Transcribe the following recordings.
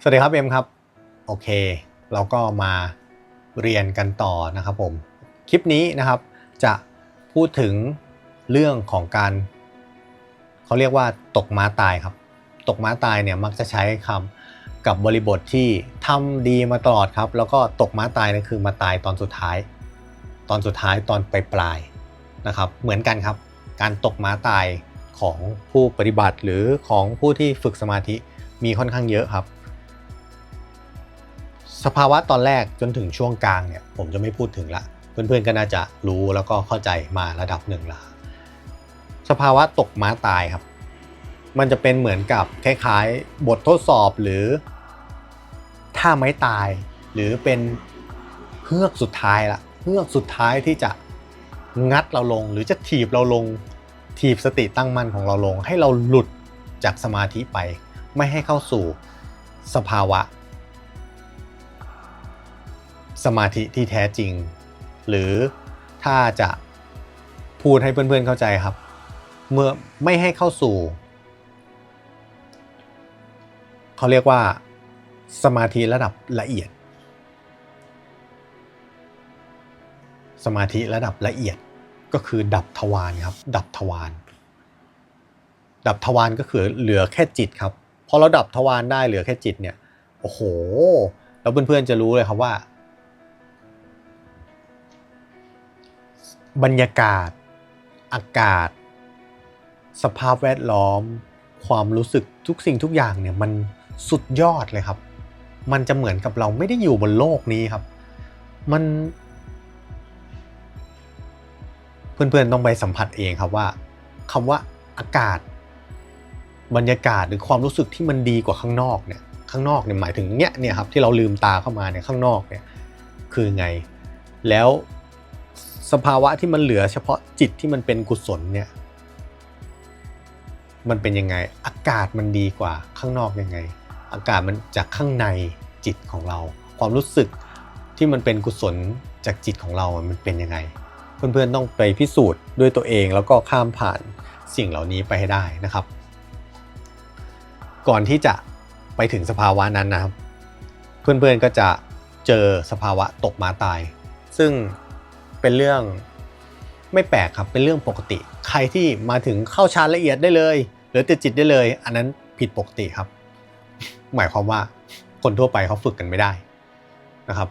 สวัสดีครับเอ็มครับ โอเค เราก็มาเรียนกันต่อนะครับผม คลิปนี้นะครับจะพูดถึงเรื่องของการเขาเรียกว่าตกม้าตายครับ ตกม้าตายเนี่ยมักจะใช้คำกับบริบทที่ทำดีมาตลอดครับ แล้วก็ตกม้าตายนั่นคือมาตายตอนสุดท้าย ตอนสุดท้ายตอนปลายปลายนะครับเหมือนกันครับ การตกม้าตายของผู้ปฏิบัติหรือของผู้ที่ฝึกสมาธิมีค่อนข้างเยอะครับ ภาวะตอนแรกจนถึงช่วงกลางเนี่ยผมจะไม่พูดถึงละ เพื่อนๆก็น่าจะรู้แล้วก็เข้าใจมาระดับหนึ่งละสภาวะตกม้าตายครับ มันจะเป็นเหมือนกับคล้ายๆ บททดสอบหรือท่าไม้ตาย หรือเป็นเฮือกสุดท้ายละเฮือกสุดท้ายที่จะงัดเราลง หรือจะถีบเราลงถีบสติตั้งมั่นของเราลง ให้เราหลุดจากสมาธิไป ไม่ให้เข้าสู่สภาวะ สมาธิที่แท้จริง หรือถ้าจะพูดให้เพื่อนๆเข้าใจครับ เมื่อไม่ให้เข้าสู่ เขาเรียกว่าสมาธิระดับละเอียด สมาธิระดับละเอียดก็คือดับทวารครับ ดับทวารดับทวารก็คือเหลือแค่จิตครับพอเราดับทวารได้เหลือแค่จิตเนี่ยโอ้โห แล้วเพื่อนๆจะรู้เลยครับว่า บรรยากาศ อากาศ สภาพแวดล้อม ความรู้สึกทุกสิ่งทุกอย่างเนี่ยมันสุดยอดเลยครับ มันจะเหมือนกับเราไม่ได้อยู่บนโลกนี้ครับ มัน เพื่อนๆต้องไปสัมผัสเองครับว่าคำว่าอากาศ บรรยากาศหรือความรู้สึกที่มันดีกว่าข้างนอกเนี่ยข้างนอกเนี่ยหมายถึงเนี้ยเนี่ยครับที่เราลืมตาเข้ามาเนี่ยข้างนอกเนี่ยคือไง แล้ว สภาวะที่มันเหลือเฉพาะจิตที่มันเป็นกุศลเนี่ย มันเป็นยังไง อากาศมันดีกว่าข้างนอกยังไง อากาศมันจากข้างในจิตของเรา ความรู้สึกที่มันเป็นกุศลจากจิตของเรา มันเป็นยังไง เพื่อนๆต้องไปพิสูจน์ด้วยตัวเองแล้วก็ข้ามผ่านสิ่งเหล่านี้ไปให้ได้นะครับ ก่อนที่จะไปถึงสภาวะนั้นนะครับ เพื่อนๆก็จะเจอสภาวะตกมาตาย ซึ่ง เป็นเรื่องไม่แปลกครับเป็นเรื่องปกติ ใครที่มาถึงเข้าฌานละเอียดได้เลยหรือติดจิตได้เลย อันนั้นผิดปกติครับ หมายความว่าคนทั่วไปเขาฝึกกันไม่ได้นะครับ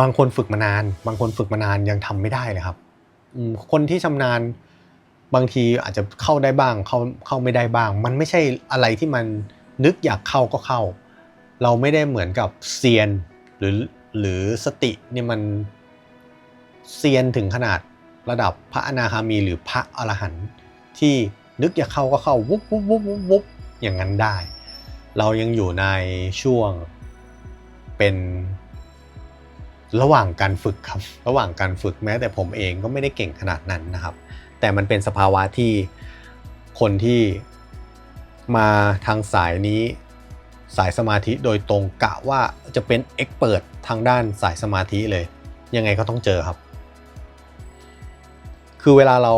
บางคนฝึกมานาน บางคนฝึกมานานยังทำไม่ได้เลยครับคนที่ชำนาญบางทีอาจจะเข้าได้บ้างเข้าเข้าไม่ได้บ้าง มันไม่ใช่อะไรที่มันนึกอยากเข้าก็เข้า เราไม่ได้เหมือนกับเซียนหรือ หรือสติเนี่ยมันเซียนถึงขนาดระดับพระอนาคามีหรือพระอรหันต์ที่นึกอยากเข้าก็เข้าวุบวุบวุบวุบวุบอย่างนั้นได้ เรายังอยู่ในช่วงเป็นระหว่างการฝึกครับ ระหว่างการฝึกแม้ แต่ผมเองก็ไม่ได้เก่งขนาดนั้นนะครับ แต่มันเป็นสภาวะที่คนที่มาทางสายนี้สายสมาธิโดยตรงกะว่าจะเป็นเอ็กเปิด ทางด้านสายสมาธิเลย ยังไงก็ต้องเจอครับ คือเวลาเรา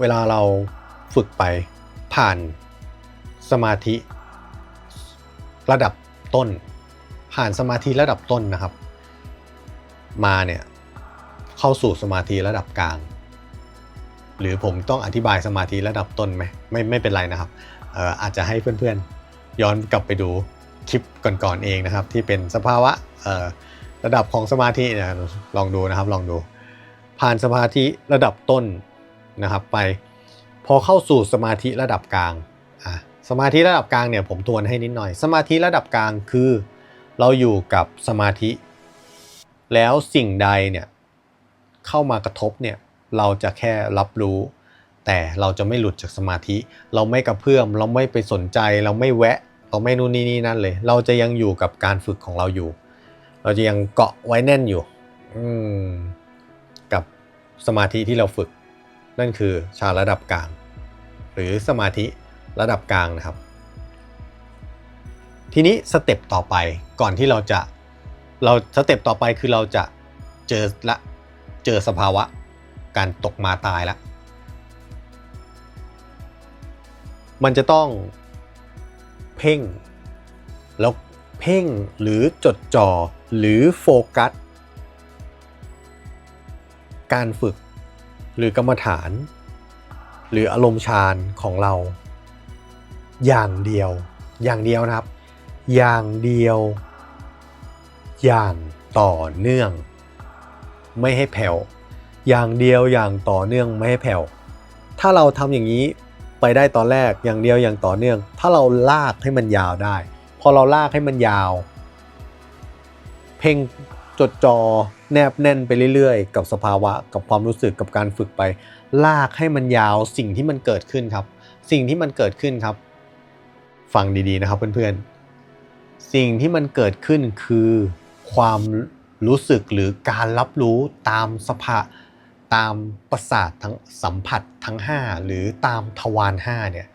เวลาเราฝึกไปผ่านสมาธิ ระดับต้น ผ่านสมาธิระดับต้นนะครับ มาเนี่ยเข้าสู่สมาธิระดับกลาง หรือผมต้องอธิบายสมาธิระดับต้นไหมไม่ไม่เป็นไรนะครับอออาจจะให้เพื่อนๆ ย้อนกลับไปดู คลิปก่อนๆเองนะครับ ที่เป็นสภาวะระดับของสมาธิเนี่ยลองดูนะครับลองดู ผ่านสมาธิระดับต้นนะครับไป พอเข้าสู่สมาธิระดับกลางสมาธิระดับกลางเนี่ยผมทวนให้นิดหน่อย สมาธิระดับกลางคือ เราอยู่กับสมาธิ แล้วสิ่งใดเนี่ยเข้ามากระทบเนี่ยเราจะแค่รับรู้ แต่เราจะไม่หลุดจากสมาธิ เราไม่กระเพื่อมเราไม่ไปสนใจ เราไม่แวะ เราไม่นู่นนี่นี่นั่นเลย เราจะยังอยู่กับการฝึกของเราอยู่ เราจะยังเกาะไว้แน่นอยู่อืมกับสมาธิที่เราฝึก นั่นคือฌาระดับกลาง หรือสมาธิระดับกลางนะครับ ทีนี้สเต็ปต่อไปก่อนที่เราจะเราสเต็ปต่อไปคือเราจะเจอละเจอสภาวะการตกมาตายละมันจะต้อง เพ่ง แล้วเพ่งหรือจดจ่อหรือโฟกัส การฝึกหรือกรรมฐาน หรืออารมณ์ฌานของเรา อย่างเดียว อย่างเดียวนะครับ อย่างเดียว อย่างต่อเนื่อง ไม่ให้แผ่วอย่างเดียวอย่างต่อเนื่องไม่ให้แผ่วถ้าเราทำอย่างนี้ ไปได้ตอนแรกอย่างเดียวอย่างต่อเนื่อง ถ้าเราลากให้มันยาวได้ พอเราลากให้มันยาว เพ่งจดจอแนบแน่นไปเรื่อยๆ กับสภาวะกับความรู้สึกกับการฝึกไป ลากให้มันยาวสิ่งที่มันเกิดขึ้นครับ สิ่งที่มันเกิดขึ้นครับ ฟังดีๆนะครับเพื่อนๆ สิ่งที่มันเกิดขึ้นคือความรู้สึกหรือการรับรู้ตามสภา ตามประสาททั้งสัมผัสทั้ง 5 หรือตามทวาร5เนี่ย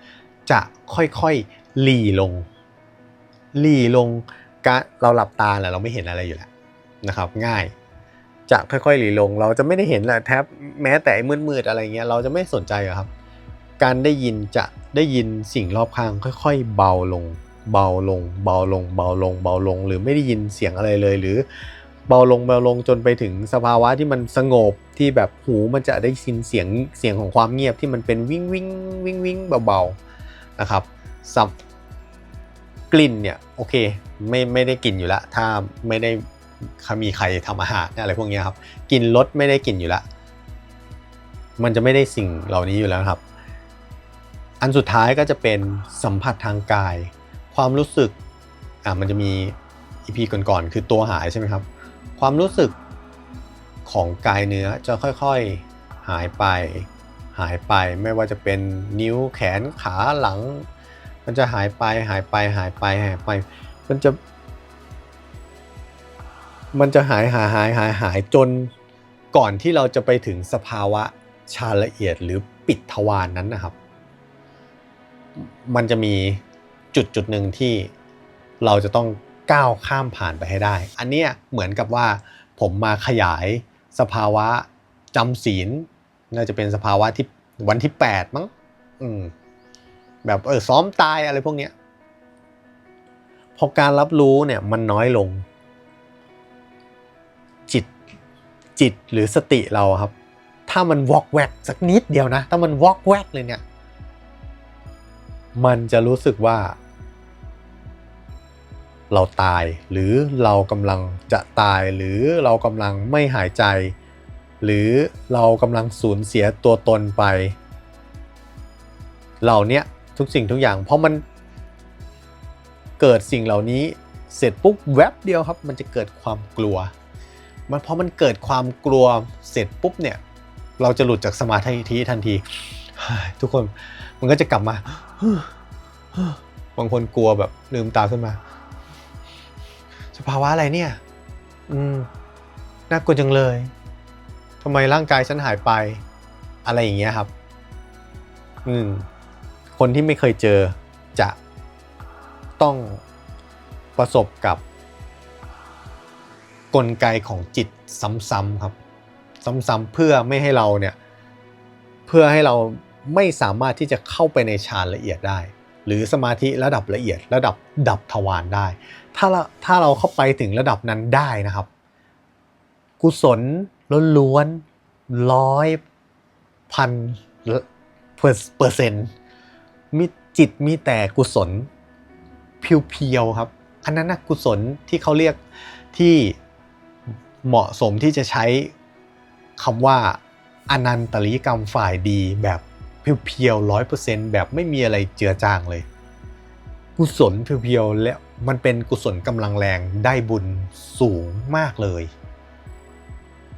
จะค่อยๆหลีลงหลีลงกะเราหลับตาแหละเราไม่เห็นอะไรอยู่แล้วนะครับ ง่ายจะค่อยๆหลีลง เราจะไม่ได้เห็นแหละแทบแม้แต่มืดๆอะไรเงี้ยเราจะไม่สนใจอะครับ การได้ยินจะได้ยินสิ่งรอบข้าง ค่อยๆ เบาลง เบาลง เบาลง เบาลง เบาลง หรือไม่ได้ยินเสียงอะไรเลยหรือ เบาลงเบาลงจนไปถึงสภาวะที่มันสงบที่แบบหูมันจะได้ยินเสียงเสียงของความเงียบที่มันเป็นวิ่งวิ่งวิ่งวิ่งเบาๆนะครับสับกลิ่นเนี่ยโอเคไม่ไม่ได้กลิ่นอยู่แล้วถ้าไม่ได้มีใครทำอาหารอะไรพวกนี้ครับกลิ่นรสไม่ได้กลิ่นอยู่แล้วมันจะไม่ได้สิ่งเหล่านี้อยู่แล้วครับ อันสุดท้ายก็จะเป็นสัมผัสทางกาย ความรู้สึกอะมันจะมีอีพีก่อนๆคือตัวหายใช่ไหมครับ ความรู้สึกของกายเนื้อจะค่อยๆหายไป หายไปไม่ว่าจะเป็นนิ้วแขนขาหลัง มันจะหายไปหายไปหายไปหายไป มันจะ มันจะหายหายหายหายหายจนก่อนที่เราจะไปถึงสภาวะชาละเอียดหรือปิดทวารนนั้นนะครับ มันจะมีจุดจุดหนึ่งที่เราจะต้อง ก้าวข้ามผ่านไปให้ได้ อันเนี้ยเหมือนกับว่าผมมาขยายสภาวะจำศีลน่าจะเป็นสภาวะที่วันที่ 8 มั้งอืมแบบเออซ้อมตายอะไรพวกเนี้ยพอการรับรู้เนี่ยมันน้อยลง จิตจิตหรือสติเราครับ ถ้ามันวอกแวกสักนิดเดียวนะ ถ้ามันวอกแวกเลยเนี่ย มันจะรู้สึกว่า เราตาย หรือเรากำลังจะตาย หรือเรากำลังไม่หายใจ หรือเรากำลังสูญเสียตัวตนไป เหล่านี้ทุกสิ่งทุกอย่างเพราะมันเกิดสิ่งเหล่านี้เสร็จปุ๊บแวบเดียวครับ มันจะเกิดความกลัว มันพอมันเกิดความกลัวเสร็จปุ๊บเนี่ยเราจะหลุดจากสมาธิทันที ทุกคนมันก็จะกลับมาบางคนกลัวแบบลืมตาขึ้นมา ภาวะอะไรเนี่ย อืม น่ากลัวจังเลย ทำไมร่างกายฉันหายไป อะไรอย่างเงี้ยครับ อืม คนที่ไม่เคยเจอจะต้องประสบกับกลไกของจิตซ้ำๆครับ ซ้ำๆเพื่อไม่ให้เราเนี่ย เพื่อให้เราไม่สามารถที่จะเข้าไปในฌานละเอียดได้ หรือสมาธิระดับละเอียดระดับดับทวารได้ ถ้าเราถ้าเราเข้าไปถึงระดับนั้นได้นะครับ กุศลล้วนร้อยพันเปอร์เซ็นต์มีจิตมีแต่กุศลเพียวๆครับ อันนั้นนะกุศลที่เขาเรียกที่เหมาะสมที่จะใช้คำว่าอนันตริกรรมฝ่ายดีแบบ เพียวๆร้อยเปอร์เซ็นต์แบบไม่มีอะไรเจือจางเลย กุศลเพียวๆและมันเป็นกุศลกำลังแรงได้บุญสูงมากเลย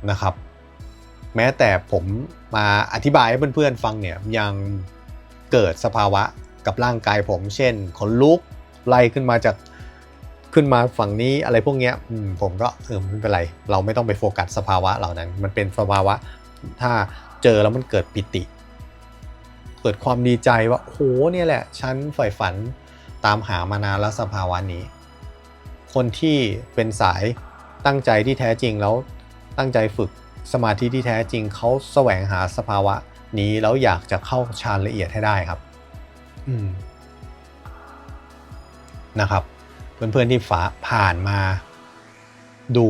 นะครับ แม้แต่ผมมาอธิบายให้เพื่อนๆฟังเนี่ยยังเกิดสภาวะกับร่างกายผมเช่นขนลุกไล่ขึ้นมาจากขึ้นมาฝั่งนี้อะไรพวกเนี้ยผมก็เออไม่เป็นไร เราไม่ต้องไปโฟกัสสภาวะเหล่านั้น มันเป็นสภาวะ ถ้าเจอแล้วมันเกิดปิติ เกิดความดีใจว่าโหเนี่ยแหละ ฉันใฝ่ฝันตามหามานานแล้วสภาวะนี้ คนที่เป็นสายตั้งใจที่แท้จริงแล้วตั้งใจฝึกสมาธิที่แท้จริงเขาแสวงหาสภาวะนี้แล้วอยากจะเข้าฌานละเอียดให้ได้ครับอืมนะครับ เพื่อนๆที่ฝาผ่านมา ดู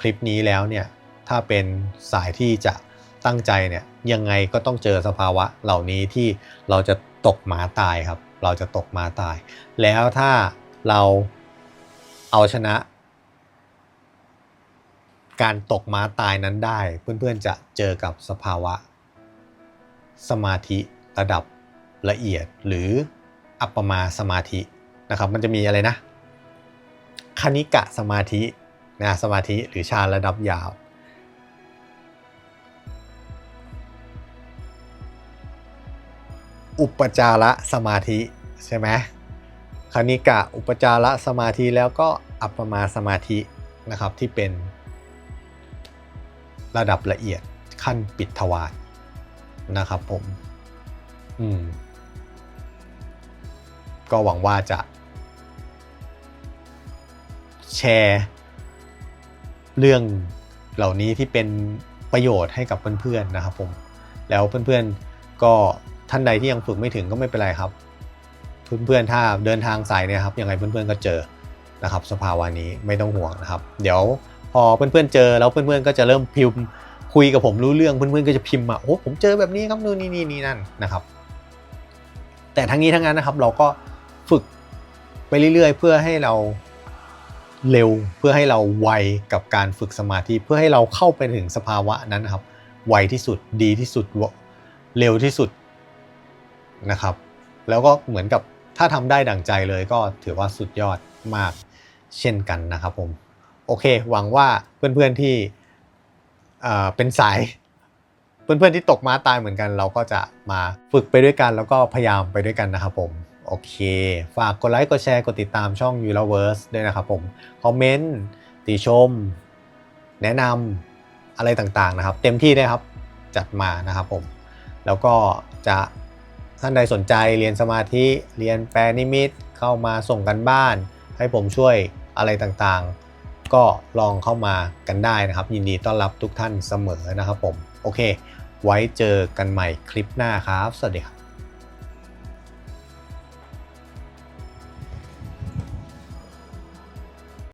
คลิปนี้แล้วเนี่ย ถ้าเป็นสายที่จะ ตั้งใจเนี่ยยังไงก็ต้องเจอสภาวะเหล่านี้ที่เราจะตกหมาตายครับ เราจะตกหมาตาย แล้วถ้าเราเอาชนะ การตกม้าตายนั้นได้ เพื่อนๆจะเจอกับสภาวะ สมาธิระดับละเอียดหรืออัปปมาสมาธินะครับ มันจะมีอะไรนะคณิกะสมาธินะสมาธิหรือฌานระดับยาว อุปจาระสมาธิใช่ไหมคณิกะอุปจาระสมาธิแล้วก็อัปปมาสมาธินะครับที่เป็นระดับละเอียดขั้นปิดทวารนะครับผมอืมก็หวังว่าจะ แชร์เรื่องเหล่านี้ที่เป็นประโยชน์ให้กับเพื่อนๆนะครับผม แล้วเพื่อนๆก็ ท่านใดที่ยังฝึกไม่ถึงก็ไม่เป็นไรครับ เพื่อนๆถ้าเดินทางสายเนี่ยครับยังไงเพื่อนๆก็เจอนะครับ สภาวะนี้ไม่ต้องห่วงนะครับ เดี๋ยวพอเพื่อนๆเจอแล้วเพื่อนๆก็จะเริ่มพิมพ์คุยกับผมรู้เรื่องเพื่อนๆก็จะพิมพ์มาโอ้ผมเจอแบบนี้ครับนู่นนี่นี่นั่นนะครับ แต่ทั้งนี้ทั้งนั้นนะครับ เราก็ฝึกไปเรื่อยๆ เพื่อให้เราเร็วเพื่อให้เราไวกับการฝึกสมาธิเพื่อให้เราเข้าไปถึงสภาวะนั้นครับ ไวที่สุดดีที่สุดเร็วที่สุด นะครับ แล้วก็เหมือนกับถ้าทำได้ดั่งใจเลยก็ถือว่าสุดยอดมากเช่นกันนะครับผม โอเค หวังว่าเพื่อนๆที่เป็นสายเพื่อนๆที่ตกม้าตายเหมือนกัน เราก็จะมาฝึกไปด้วยกัน แล้วก็พยายามไปด้วยกันนะครับผมโอเค ฝากกดไลค์ กดแชร์ กดติดตามช่อง u l a v e r s e ด้วยนะครับผม คอมเมนต์ ติชม แนะนำอะไรต่างๆนะครับ เต็มที่เลยครับ จัดมานะครับผม แล้วก็จะ ท่านใดสนใจเรียนสมาธิ เรียนแปลนิมิต เข้ามาส่งกันบ้าน ให้ผมช่วยอะไรต่างๆ ก็ลองเข้ามากันได้นะครับ ยินดีต้อนรับทุกท่านเสมอนะครับผม โอเค ไว้เจอกันใหม่คลิปหน้าครับ สวัสดีครับ